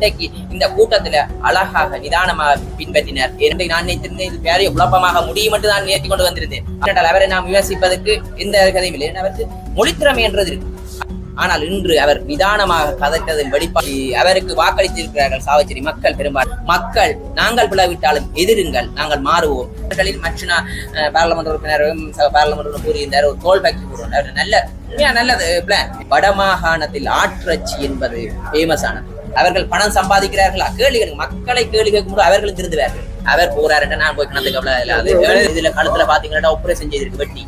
இன்றைக்கு இந்த கூட்டத்துல அழகாக நிதானமாக பின்பற்றினர். இரண்டை நான் நினைத்திருந்தேன் இது பெரிய குழப்பமாக முடியும் என்று நான் நினைத்து கொண்டு வந்திருந்தேன். அவரை நாம் விமர்சிப்பதற்கு எந்த கதையும் இல்லை. அவருக்கு மொழித்திறமை என்றது இருக்கு. ஆனால் இன்று அவர் நிதானமாக கதைத்ததன் வெளிப்பாடு அவருக்கு வாக்களித்திருக்கிறார்கள் சாவச்சேரி மக்கள் பெரும்பாலும். மக்கள் நாங்கள் பிளவிட்டாலும் எதிருங்கள் நாங்கள் மாறுவோம். அவர்களில் மற்ற பாராளுமன்ற உறுப்பினரும் பாராளுமன்ற கூறியிருந்தார் ஒரு தோல் பேக் போடுவோம். அவர் நல்ல நல்லது பிளான் வடமாகாணத்தில் ஆற்றச்சி என்பது ஃபேமஸ் ஆனது. அவர்கள் பணம் சம்பாதிக்கிறார்களா? கேள்விகள் மக்களை கேள்வி கேட்கும்போது அவர்களும் திருந்துவார்கள். அவர் போறாருன்னா நான் போய் அது இதுல கழுத்துல பாத்தீங்கன்னா ஆபரேஷன் செய்திருக்கு வெட்டி.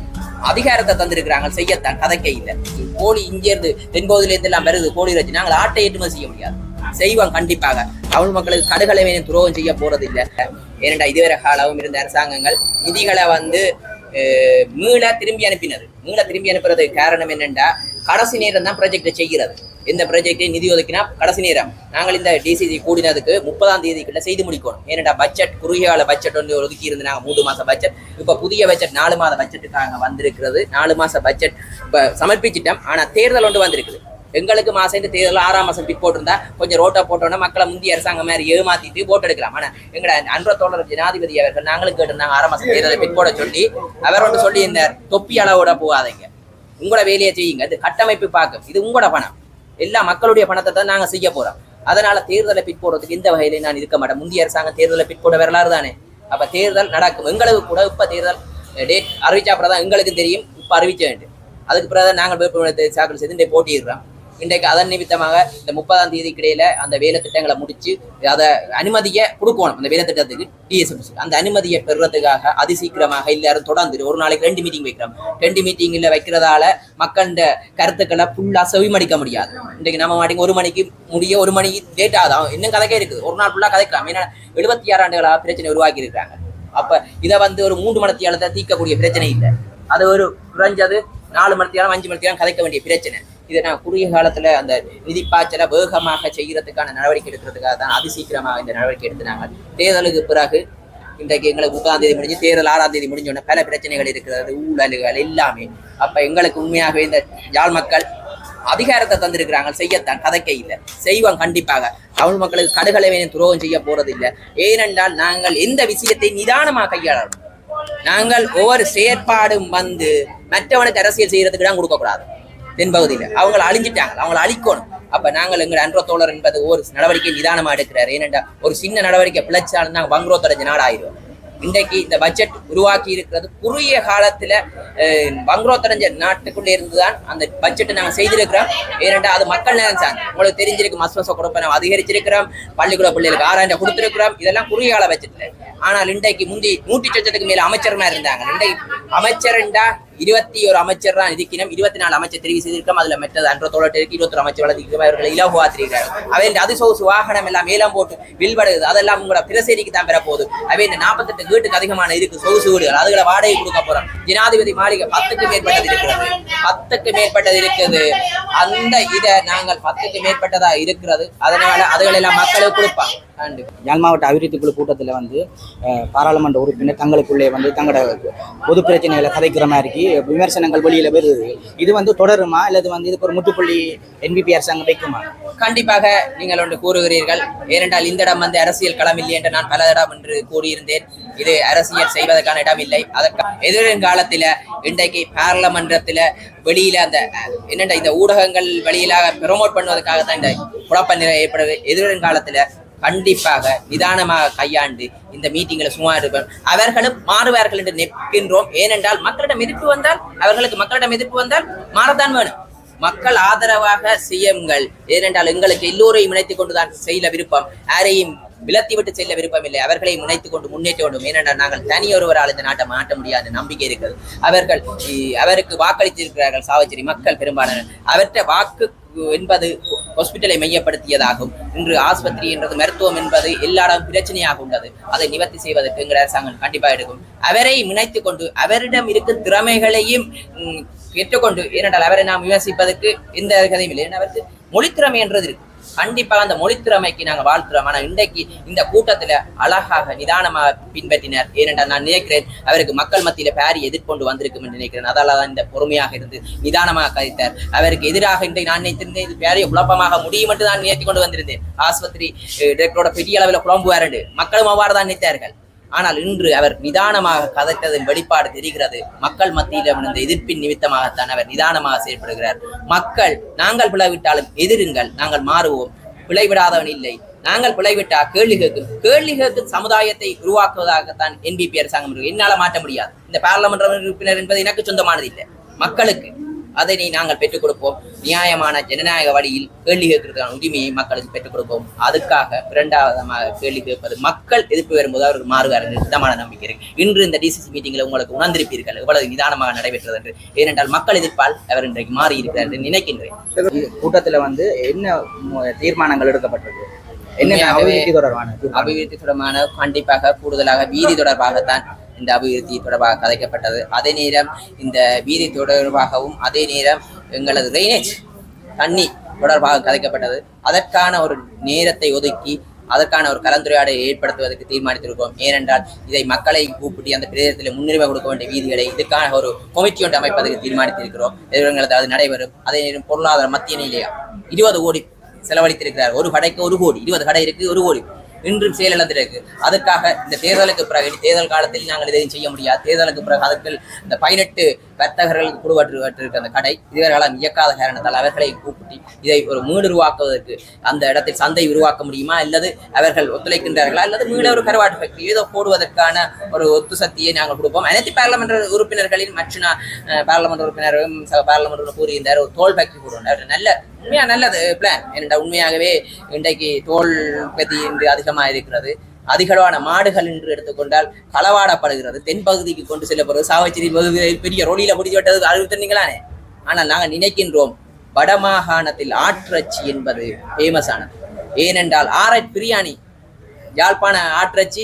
அதிகாரத்தை தந்திருக்கிறாங்க செய்யத்தான் கதைக்க இல்லை. கோழி இங்க இருந்து தென்பகுதியில இருந்து எல்லாம் வருது கோழி வச்சு. நாங்கள் ஆட்டை ஏற்றுமதி செய்ய முடியாது. செய்வோம் கண்டிப்பாக. தமிழ் மக்களுக்கு கடுகளை வேணும் துரோகம் செய்ய போறது இல்லை. ஏனென்றா இதுவரை காலமும் இருந்த அரசாங்கங்கள். நிதிகளை வந்து மீள திரும்பி அனுப்பினது. மீள திரும்பி அனுப்புறதுக்கு காரணம் என்னென்றா கடைசி நேரம் தான் ப்ராஜெக்டை செய்கிறது. எந்த ப்ராஜெக்டை நிதி ஒதுக்கினா கடைசி நேரம். நாங்கள் இந்த டிசிசி கூடினதுக்கு முப்பதாம் தேதிக்குள்ள செய்து முடிக்கணும். ஏன்னா பட்ஜெட் குறுகிய கால பட்ஜெட் வந்து ஒதுக்கி இருந்து நாங்கள் மூணு மாசம் பட்ஜெட் இப்போ புதிய பட்ஜெட் நாலு மாத பட்ஜெட்டுக்காக வந்திருக்கிறது. நாலு மாச பட்ஜெட் இப்போ சமர்ப்பிச்சிட்டோம். ஆனா தேர்தல் ஒன்று வந்திருக்குது. எங்களுக்கு மாசம் இந்த தேர்தல் ஆறாம் மாசம் பிட் போட்டிருந்தா கொஞ்சம் ரோட்டை போட்டோன்னா மக்களை முந்தைய அரசாங்கம் மாதிரி ஏமாத்திட்டு போட்டு எடுக்கலாம். ஆனா எங்கட அன்ற தோழர் ஜனாதிபதி அவர்கள் நாங்களும் கேட்டிருந்தாங்க ஆறாம் மாசம் தேர்தலை பிட் போட சொல்லி அவர் ஒன்று சொல்லி தொப்பி அளவோட போகாதீங்க. உங்களோட வேலையை செய்யுங்க. இது கட்டமைப்பு பார்க்கும் இது உங்களோட பணம். எல்லா மக்களுடைய பணத்தை தான் நாங்க செய்ய போறோம். அதனால தேர்தலை பிற்போடுறதுக்கு இந்த வகையில நான் இருக்க மாட்டேன். முந்தைய அரசாங்கம் தேர்தலை பிற்போட வரலாறு தானே? அப்ப தேர்தல் நடக்கும். எங்களுக்கு கூட இப்ப தேர்தல் டேட் அறிவிச்சா அப்புறம் தான் எங்களுக்கு தெரியும். இப்ப அறிவிச்ச வேண்டும். அதுக்கு பிறகு தான் நாங்கள் வேட்புமனு தாக்கல் செய்து இன்றைக்கு போட்டியிடுறோம். இன்றைக்கு அதன் நிமித்தமாக இந்த முப்பதாம் தேதிக்கு கிடையில அந்த வேலை திட்டங்களை முடிச்சு அதை அனுமதியை கொடுக்கணும். அந்த வேலை திட்டத்துக்கு டிஎஸ்எம்சி அந்த அனுமதியை பெறுறதுக்காக அதிசீக்கிரமாக எல்லாரும் தொடர்ந்து ஒரு நாளைக்கு ரெண்டு மீட்டிங் வைக்கிறோம். ரெண்டு மீட்டிங்ல வைக்கிறதால மக்கள்கிட்ட கருத்துக்களை ஃபுல்லா செவிமடிக்க முடியாது. இன்றைக்கு நம்ம மாட்டிங்க ஒரு மணிக்கு முடிய ஒரு மணிக்கு லேட் ஆகும் இன்னும் கதைக்கே இருக்குது. ஒரு நாள் ஃபுல்லா கதைக்கலாம். ஏன்னா எழுபத்தி ஆறு ஆண்டுகளாக பிரச்சனை உருவாக்கி இருக்காங்க அப்ப இதை வந்து ஒரு மூன்று மணத்தியாலத்தை தீர்க்கக்கூடிய பிரச்சனை இல்லை. அது ஒரு குறைஞ்சது நாலு மணத்தியாலம் அஞ்சு மணத்தியாலம் கதைக்க வேண்டிய பிரச்சனை. இதை நான் குறுகிய காலத்துல அந்த நிதிப்பாய்ச்சலை வேகமாக செய்யறதுக்கான நடவடிக்கை எடுக்கிறதுக்காக தான் அதிசீக்கிரமாக இந்த நடவடிக்கை எடுத்தினாங்க தேர்தலுக்கு பிறகு இன்றைக்கு எங்களுக்கு முப்பதாம் தேதி முடிஞ்சு தேர்தல் ஆறாம் தேதி முடிஞ்ச உடனே பல பிரச்சனைகள் இருக்கிறது ஊழல்கள் எல்லாமே. அப்ப எங்களுக்கு உண்மையாகவே இந்த யாழ் மக்கள் அதிகாரத்தை தந்திருக்கிறாங்க செய்யத்தான் கதைக்கே இல்லை. செய்வோம் கண்டிப்பாக. தமிழ் மக்களுக்கு கடுகளை துரோகம் செய்ய போறது இல்லை ஏனென்றால் நாங்கள் எந்த விஷயத்தை நிதானமாக கையாளணும்? நாங்கள் ஒவ்வொரு செயற்பாடும் வந்து மற்றவனுக்கு அரசியல் செய்யறதுக்கு தான் கொடுக்கக்கூடாது. தென்பகுதியில அவங்கள அழிஞ்சிட்டாங்க. அவங்கள அழிக்கணும். அப்ப நாங்கள் எங்கள் அன்றோ தோழர் என்பது ஒரு நடவடிக்கை நிதானமா எடுக்கிறார். ஏனென்றா ஒரு சின்ன நடவடிக்கை பிழைச்சாலும் நாங்கள் வங்குரோ அடைஞ்ச நாடு இன்றைக்கு இந்த பட்ஜெட் உருவாக்கி இருக்கிறது குறுகிய காலத்துல வங்குரோ பங்குரோத் நாட்டுக்குள்ளே இருந்துதான் அந்த பட்ஜெட்டை நாங்கள் செய்திருக்கிறோம். ஏனென்றா அது மக்கள் நேரம் சார்ந்து. உங்களுக்கு தெரிஞ்சிருக்கு மசோச கொடுப்பை நம்ம அதிகரிச்சிருக்கிறோம். பள்ளிக்கூட பிள்ளைகளுக்கு ஆறாயிரம் கொடுத்திருக்கிறோம். இதெல்லாம் குறுகிய கால பட்ஜெட்ல ஆனால் இன்றைக்கு முந்தி நூற்றி சொச்சத்துக்கு மேல அமைச்சர்மா இருந்தாங்க. இன்றைக்கு அமைச்சர்ண்டா இருபத்தி ஒரு அமைச்சர் தான் இருக்கணும் இருபத்தி நாலு அமைச்சர் தெரிவு செய்திருக்கோம். அதுல மற்றது அன்ற தோழர் இருக்கு. இருபத்தி ஒரு அமைச்சர் வளர்த்திருக்கிறோம் அவர்களை இலகுவாத்திருக்கிறார் அவை இந்த அதிசோசு வாகனம் எல்லாம் மேலம் போட்டு வில்படுது அதெல்லாம் உங்களோட பிரசேரிக்கு தான் பெறப்போகுது. அவை இந்த நாற்பத்தெட்டு வீட்டுக்கு அதிகமான இருக்கு. சொகுசு வீடுகள். அதுகளை வாடகை கொடுக்க போறோம். ஜனாதிபதி மாளிகை பத்துக்கு மேற்பட்டது இருக்கிறது. பத்துக்கு மேற்பட்டது இருக்குது அந்த இதை நாங்கள் பத்துக்கு மேற்பட்டதா இருக்கிறது. அதனால அதுகளெல்லாம் மக்களுக்கு கொடுப்பாங்க யாழ் மாவட்ட அபிவிருத்தி குழு கூட்டத்தில் வந்து பாராளுமன்ற உறுப்பினர் தங்களுக்குள்ளே வந்து தங்களோட பொது பிரச்சனைகளை கதைக்கிற மாதிரி விமர்சனங்கள் வெளியில வருது. இது வந்து தொடருமா? அல்லது வந்து இதுக்கு ஒரு முற்றுப்புள்ளி என்பிபி அரசாங்கம் வைக்குமா? கண்டிப்பாக நீங்கள் ஒன்று கூறுகிறீர்கள். ஏனென்றால் இந்த இடம் வந்து அரசியல் களம் இல்லை என்று நான் பல இடம் என்று கூறியிருந்தேன். இது அரசியல் செய்வதற்கான இடம் இல்லை. அதற்கு எதிர்காலத்தில் இன்றைக்கு பாராளுமன்றத்தில் வெளியில அந்த என்னென்ன இந்த ஊடகங்கள் வெளியிலாக ப்ரொமோட் பண்ணுவதற்காக தான் இந்த குழப்ப நிலை ஏற்படுது. எதிர்காலத்தில் கண்டிப்பாக நிதானமாக கையாண்டு இந்த மீட்டிங்களை சும்மா இருப்போம் அவர்களும் மாறுவார்கள் என்று நிற்கின்றோம். ஏனென்றால் மக்களிடம் எதிர்ப்பு வந்தால் அவர்களுக்கு மக்களிடம் எதிர்ப்பு வந்தால் மாறத்தான் வேணும். மக்கள் ஆதரவாக செய்யுங்கள். ஏனென்றால் எங்களுக்கு எல்லோரையும் இணைத்துக் கொண்டுதான் செய்யல விருப்பம். யாரையும் விலத்திவிட்டு செல்ல விருப்பம் இல்லை அவர்களை முனைத்துக் கொண்டு முன்னேற்ற வேண்டும் ஏனென்றால் நாங்கள் தனியொருவரால் இந்த நாட்டை மாற்ற முடியாத நம்பிக்கை இருக்கிறது. அவர்கள் அவருக்கு வாக்களித்திருக்கிறார்கள் சாவச்சேரி மக்கள் பெரும்பாலான அவற்றை வாக்கு என்பது ஹாஸ்பிட்டலை மையப்படுத்தியதாகும். இன்று ஆஸ்பத்திரி என்றது மருத்துவம் என்பது எல்லா இடம் பிரச்சனையாக உள்ளது. அதை நிவர்த்தி செய்வதற்கு எங்கள் அரசாங்கம் கண்டிப்பாக எடுக்கும். அவரை முனைத்து கொண்டு அவரிடம் இருக்கும் திறமைகளையும் பெற்றுக்கொண்டு ஏனென்றால் அவரை நாம் விமர்சிப்பதற்கு எந்த கதையும் இல்லை. ஏன்னா அவருக்கு மொழித்திறமை என்றது இருக்கு. கண்டிப்பாக அந்த மொழித்திறமைக்கு நாங்கள் வாழ்த்துறோம். ஆனால் இன்றைக்கு இந்த கூட்டத்துல அழகாக நிதானமாக பின்பற்றினர். ஏனென்றால் நான் நினைக்கிறேன் அவருக்கு மக்கள் மத்தியில பேரி எதிர்கொண்டு வந்திருக்கும் என்று நினைக்கிறேன். அதால் தான் இந்த பொறுமையாக இருந்து நிதானமாக கதைத்தார். அவருக்கு எதிராக இன்றைக்கு நான் நினைத்திருந்தேன் இது பேரையை குழப்பமாக முடியும் என்று நான் நினைத்து கொண்டு வந்திருந்தேன். ஆஸ்பத்திரி டைரக்டரோட பெரிய அளவில் குழம்புவார் வரண்டு மக்களும் அவ்வாறு தான் நினைத்தார்கள். ஆனால் இன்று அவர் நிதானமாக கதைத்ததன் வெளிப்பாடு தெரிகிறது. மக்கள் மத்தியில் விழுந்த எதிர்ப்பின் நிமித்தமாகத்தான் அவர் நிதானமாக செயல்படுகிறார். மக்கள் நாங்கள் பிளவிட்டாலும் எதிருங்கள் நாங்கள் மாறுவோம். பிழைவிடாதவன் இல்லை. நாங்கள் பிழைவிட்டா கேள்வி கேட்கும். கேள்வி கேட்கும் சமுதாயத்தை உருவாக்குவதாகத்தான் என்பிபி அரசாங்கம் இருக்கு. என்னால மாற்ற முடியாது. இந்த பாராளுமன்ற உறுப்பினர் என்பது எனக்கு சொந்தமானது இல்லை. மக்களுக்கு அதனை நாங்கள் பெற்றுக் கொடுப்போம். நியாயமான ஜனநாயக வழியில் கேள்வி கேட்கிறதுக்கான உரிமையை மக்களுக்கு பெற்றுக் கொடுப்போம். அதுக்காக இரண்டாவதமாக கேள்வி கேட்பது மக்கள் எதிர்ப்பு வரும்போது அவர்கள் மாறுவார் என்று நிதமான நம்பிக்கை இருக்கு. இன்று இந்த டிசிசி மீட்டிங்கில் உங்களுக்கு உணர்ந்திருப்பீர்கள். எவ்வளவு நிதானமாக நடைபெற்றது என்று. ஏனென்றால் மக்கள் எதிர்ப்பால் அவர் இன்றைக்கு மாறி இருக்கிறார் என்று நினைக்கின்றேன். கூட்டத்துல வந்து என்ன தீர்மானங்கள் எடுக்கப்பட்டிருக்கு என்ன அபிவிருத்தி தொடர்பான? அபிவிருத்தி தொடர்பான கண்டிப்பாக கூடுதலாக வீதி தொடர்பாகத்தான் இந்த அபிவிருத்தி தொடர்பாக கதைக்கப்பட்டது. அதே நேரம் இந்த வீதி தொடர்பாகவும் அதே நேரம் எங்களது ட்ரைனேஜ் தண்ணி தொடர்பாக கதைக்கப்பட்டது. அதற்கான ஒரு நேரத்தை ஒதுக்கி அதற்கான ஒரு கலந்துரையாடலை ஏற்படுத்துவதற்கு தீர்மானித்திருக்கிறோம். ஏனென்றால் இதை மக்களை கூப்பிட்டு அந்த பிரதேசத்தில் முன்னுரிமை கொடுக்க வேண்டிய வீதிகளை இதுக்கான ஒரு கொமிட்டி ஒன்று அமைப்பதற்கு தீர்மானித்திருக்கிறோம். எதிர்காலத்தில் அது நடைபெறும். அதே நேரம் பொருளாதார மத்திய நிலையம் இருபது கோடி செலவழித்திருக்கிறார். ஒரு கடைக்கு ஒரு கோடி இருபது கடை இருக்கு ஒரு கோடி. இன்றும் செயலிழந்திருக்கு அதற்காக இந்த தேர்தலுக்கு பிறகு தேர்தல் காலத்தில் நாங்கள் எதையும் செய்ய முடியாது. தேர்தலுக்கு பிறகு அதற்கு இந்த பதினெட்டு வர்த்தகர்களுக்கு குழுவற்றிருக்க அந்த கடை இதுவரைகளும் இயக்காத காரணத்தால் அவர்களை கூப்பிட்டு இதை ஒரு மீடு உருவாக்குவதற்கு அந்த இடத்தில் சந்தை உருவாக்க முடியுமா? அல்லது அவர்கள் ஒத்துழைக்கின்றார்களா? அல்லது மீள ஒரு கருவாட்டு ஃபேக்டரி ஏதோ போடுவதற்கான ஒரு ஒத்து சக்தியை நாங்கள் கொடுப்போம். அனைத்து பாராளுமன்ற உறுப்பினர்களின் மற்ற பாராளுமன்ற உறுப்பினரும் சக பாராளுமன்ற கூறியிருந்தார் ஒரு தோல் ஃபேக்டரி போடுவார் நல்ல உண்மையா நல்லது பிளான் ஏனென்றால் உண்மையாகவே இன்றைக்கு தோல் உற்பத்தி இன்று அதிகமாக இருக்கிறது அதிகளவான மாடுகள் என்று எடுத்துக்கொண்டால் களவாடப்படுகிறது. தென்பகுதிக்கு கொண்டு செல்லப்படுறது சாவச்சேரி பெரிய ரோடியில முடிச்சு விட்டது. அறிவித்தீங்களானே ஆனால் நாங்கள் நினைக்கின்றோம் வடமாகாணத்தில் ஆற்றச்சி என்பது ஃபேமஸானது ஏனென்றால் ஆரட் பிரியாணி யாழ்ப்பாண ஆற்றச்சி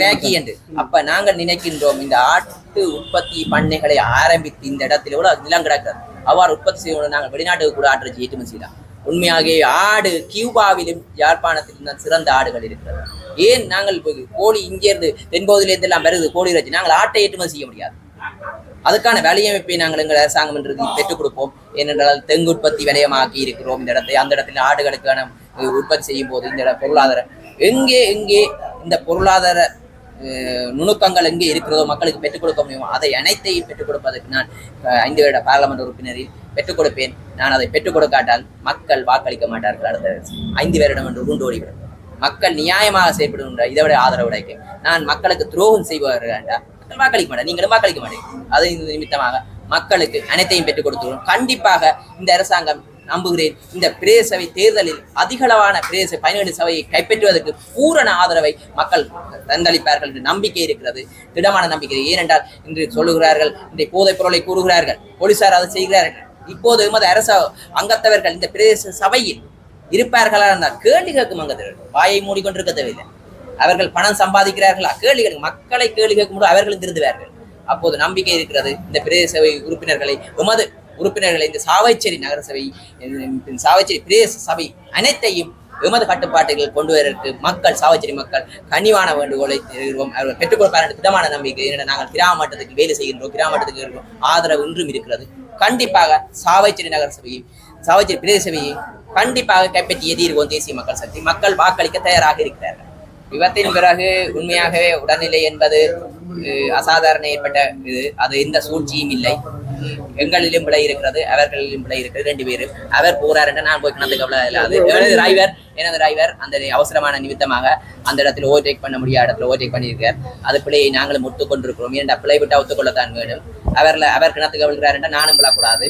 மேக்கி என்று. அப்ப நாங்கள் நினைக்கின்றோம் இந்த ஆட்டு உற்பத்தி பண்ணைகளை ஆரம்பித்து இந்த இடத்துல கூட நிலம் கிடக்கிறது. அவ்வாறு உற்பத்தி செய்வோம் நாங்கள் வெளிநாட்டுக்கு கூட ஆற்றச்சி ஏற்றுமதி செய்யலாம். உண்மையாகவே ஆடு கியூபாவிலும் யாழ்ப்பாணத்திலும் தான் சிறந்த ஆடுகள் இருக்கிறது. ஏன் நாங்கள் கோழி இங்கேருந்து தென்பகுதியிலேருந்து எல்லாம் வருது கோழி இறைச்சி? நாங்கள் ஆட்டை ஏற்றுமதி செய்ய முடியாது. அதுக்கான வலையமைப்பை நாங்கள் எங்கள் அரசாங்கம் என்று பெற்றுக் கொடுப்போம். ஏனென்றால் தெங்கு உற்பத்தி வலயமாக்கி இருக்கிறோம். இந்த இடத்தை அந்த இடத்துல ஆடுகளுக்கான உற்பத்தி செய்யும் போது இந்த இட பொருளாதார எங்கே எங்கே இந்த பொருளாதார நுணுக்கங்கள் எங்கே இருக்கிறதோ மக்களுக்கு பெற்றுக் கொடுக்க முடியுமோ அதை அனைத்தையும் பெற்றுக் கொடுப்பதற்கு நான் ஐந்து வருட பாராளுமன்ற உறுப்பினரில் பெற்றுக் கொடுப்பேன். நான் அதை பெற்றுக் கொடுக்காட்டால் மக்கள் வாக்களிக்க மாட்டார்கள். அடுத்த ஐந்து வருடம் என்று உருண்டு ஓடிவிடும். மக்கள் நியாயமாக செயல்படுகின்ற இதை விட ஆதரவு உடைக்கும் நான் மக்களுக்கு துரோகம் செய்வார்களா மக்கள் வாக்களிக்க மாட்டேன் நீங்களும் வாக்களிக்க மாட்டேன் அது நிமித்தமாக மக்களுக்கு அனைத்தையும் பெற்றுக் கொடுத்துள்ளோம் கண்டிப்பாக இந்த அரசாங்கம் நம்புகிறேன். இந்த பிரதேச சபை தேர்தலில் அதிகளவான பிரதேச பதினேழு சபையை கைப்பற்றுவதற்கு பூரண ஆதரவை மக்கள் தந்தளிப்பார்கள் என்று நம்பிக்கை இருக்கிறது. திடமான நம்பிக்கை ஏனென்றால் இன்று சொல்லுகிறார்கள் இந்த போதைப் பொருளை கூறுகிறார்கள் போலீசார் அதை செய்கிறார்கள். இப்போது எமது அரச அங்கத்தவர்கள் இந்த பிரதேச சபையில் இருப்பார்களா இருந்தால் கேள்வி கேட்கும் அங்கத்தவர்கள். வாயை மூடிக்கொண்டிருக்க தேவையில்லை. அவர்கள் பணம் சம்பாதிக்கிறார்களா? கேள்வி கேட்கும். மக்களை கேள்வி கேட்கும்போது அவர்களும் திருந்துவார்கள். அப்போது நம்பிக்கை இருக்கிறது. இந்த பிரதேச சபை உறுப்பினர்களை உமது உறுப்பினர்களை இந்த சாவைச்சேரி நகரசபை சாவைச்சேரி பிரதேச சபை அனைத்தையும் எமது கட்டுப்பாட்டுகள் கொண்டு வருவதற்கு மக்கள் சாவச்சேரி மக்கள் கனிவான வேண்டுகோளை தருகிறோம் அவர்கள் பெற்றுக் திடமான நம்பிக்கை ஏனென்றால் நாங்கள் கிராம மட்டத்துக்கு வேலை செய்கின்றோம் கிராம இருக்கிறோம் ஆதரவு இன்றும் இருக்கிறது. கண்டிப்பாக சாவைச்சேரி நகர சபையை சாவச்சேரி பிரதேச சபையை கண்டிப்பாக கைப்பற்றிய எதிர்கோம் தேசிய மக்கள் சக்தி. மக்கள் வாக்களிக்க தயாராக இருக்கிறார்கள். விபத்தின் பிறகு உண்மையாகவே உடல்நிலை என்பது அஹ், அசாதாரண ஏற்பட்ட இது. அது எந்த சூழ்ச்சியும் இல்லை. எங்களிலும் பிழை இருக்கிறது அவர்களிலும் பிழை இருக்கிறது ரெண்டு பேரும். அவர் போறார் என்று நான் போய் கிணத்து கவலை இல்லாது எனது டிரைவர் எனது டிரைவர் அந்த அவசரமான நிமித்தமாக அந்த இடத்துல ஓவர்டேக் பண்ண முடியாத இடத்துல ஓவர்டேக் பண்ணியிருக்கார். அது பிழையை நாங்களும் ஒத்துக்கொண்டிருக்கிறோம். ஏன்டா பிழை விட்டு ஒத்துக்கொள்ளத்தான் வேணும் அவர்ல அவர் கிணத்து கவிழ்கிறார் என்றால் நானும் விழக்கூடாது.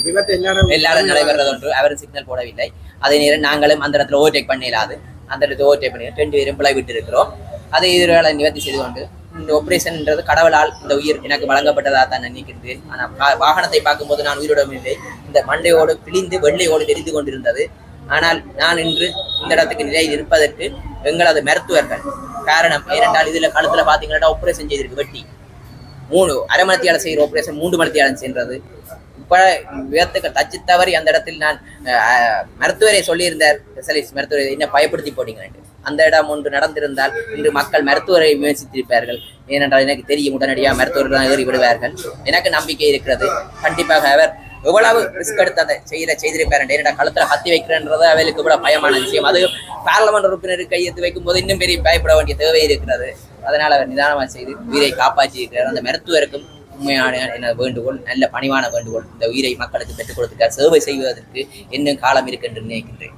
எல்லாரும் நடைபெறது ஒன்று. அவரும் சிக்னல் போடவில்லை. அதே நேரம் நாங்களும் அந்த இடத்துல ஓவர்டேக் பண்ணிடாது அந்த இடத்துல ஓவர்டேக் பண்ணி ரெண்டு பேரும் பிழை விட்டு இருக்கிறோம் அதை எதிர்கால நிவர்த்தி செய்து கொண்டு இந்த ஒப்ரேஷன்ன்றது கடவுளால் இந்த உயிர் எனக்கு வழங்கப்பட்டதாக தான் நினைக்கின்றேன் ஆனால் வாகனத்தை பார்க்கும்போது நான் உயிரிடம் இல்லை. இந்த மண்டையோடு பிழிந்து வெள்ளையோடு தெரிந்து கொண்டிருந்தது. ஆனால் நான் இன்று இந்த இடத்துக்கு நிலையில் இருப்பதற்கு எங்களது மருத்துவர்கள். காரணம் ஏனென்றால் இதில் காலத்தில் பார்த்தீங்கன்னா ஆப்ரேஷன் செய்திருக்கு வெட்டி. மூணு அரை மணித்தியாலம் செய்கிற ஆப்ரேஷன் மூன்று மணித்தியாலம் சென்றது பல விதத்துக்கு தச்சு தவறி அந்த இடத்தில் நான் மருத்துவரை சொல்லியிருந்தார். ஸ்பெஷலிஸ்ட் மருத்துவரை என்ன பயப்படுத்தி போட்டீங்கன்னு அந்த இடம் ஒன்று நடந்திருந்தால் இன்று மக்கள் மருத்துவரை விமர்சித்திருப்பார்கள். ஏனென்றால் எனக்கு தெரியும் உடனடியாக மருத்துவர்கள் தான் ஏறி விடுவார்கள். எனக்கு நம்பிக்கை இருக்கிறது. கண்டிப்பாக அவர் எவ்வளவு ரிஸ்க் எடுத்து அதை செய்த செய்திருப்பார் என்னடா கழுத்துல ஹத்தி வைக்கிறேன்றது அவளுக்கு கூட பயமான விஷயம். அது பார்லமெண்ட் உறுப்பினர் கையெழுத்து வைக்கும் போது இன்னும் பெரிய பயப்பட வேண்டிய தேவை இருக்கிறது. அதனால் அவர் நிதானமாக செய்து உயிரை காப்பாற்றி இருக்கிறார் அந்த மருத்துவருக்கும் உண்மையான என வேண்டுகோள் நல்ல பணிவான வேண்டுகோள் இந்த உயிரை மக்களுக்கு பெற்றுக் கொடுத்துட்டார். சேவை செய்வதற்கு இன்னும் காலம் இருக்கு என்று நினைக்கின்றேன்.